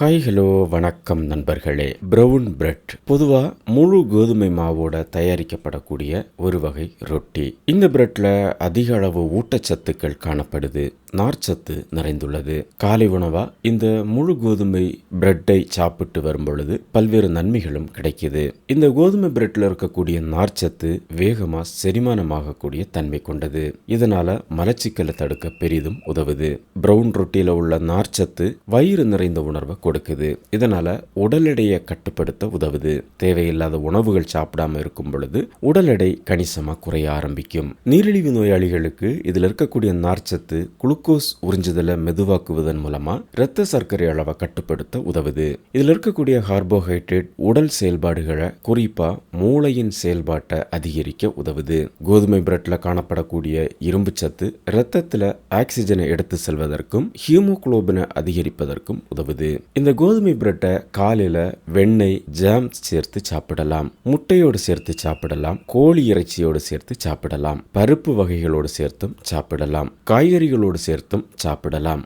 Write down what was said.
Hi hello வணக்கம் நண்பர்களே. Brown bread பொதுவாக முழு கோதுமை மாவோட தயாரிக்கப்படக்கூடிய ஒரு வகை ரொட்டி. இந்த பிரெட்டில் அதிக அளவு ஊட்டச்சத்துக்கள் காணப்படுது. நார்ச்சத்து நிறைந்துள்ளது. காலை உணவா? இந்த முழு கோதுமை பிரெட்டை சாப்பிட்டு வரும் பொழுது பல்வேறு நன்மைகளும் கிடைக்குது. இந்த கோதுமை பிரெட்ல இருக்கக்கூடிய நார்ச்சத்து வேகமா செரிமானமாகக்கூடிய தன்மை கொண்டது. இதனால மலச்சிக்கலை தடுக்க பெரிதும் உதவுது. பிரவுன் ரொட்டியில உள்ள நார்ச்சத்து வயிறு நிறைந்த உணர்வை கொடுக்குது. இதனால உடல் எடையை கட்டுப்படுத்த உதவுது. தேவையில்லாத உணவுகள் சாப்பிடாம இருக்கும் பொழுது உடல் எடை கணிசமா குறைய ஆரம்பிக்கும். நீரிழிவு நோயாளிகளுக்கு இதுல இருக்கக்கூடிய நார்ச்சத்து குளுக்கோஸ் உறிஞ்சுதலை மெதுவாக்குவதன் மூலமா இரத்த சர்க்கரை அளவை கட்டுப்படுத்த உதவுது. இதுல இருக்கக்கூடிய கார்போஹைட்ரேட் உடல் செயல்பாடுகளை குறிப்பா மூளையின் செயல்பாட்டை அதிகரிக்க உதவுது. கோதுமை பிரெட்ல காணப்படக்கூடிய இரும்பு சத்து இரத்தத்துல ஆக்சிஜனை எடுத்து செல்வதற்கும் ஹீமோகுளோபினை அதிகரிப்பதற்கும் உதவுது. இந்த கோதுமை பிரெட்டை காலையில வெண்ணெய் ஜாம் சேர்த்து சாப்பிடலாம். முட்டையோடு சேர்த்து சாப்பிடலாம். கோழி இறைச்சியோடு சேர்த்து சாப்பிடலாம். பருப்பு வகைகளோடு சேர்த்தும் சாப்பிடலாம். காய்கறிகளோடு சேர்த்து சேர்த்தும் சாப்பிடலாம்.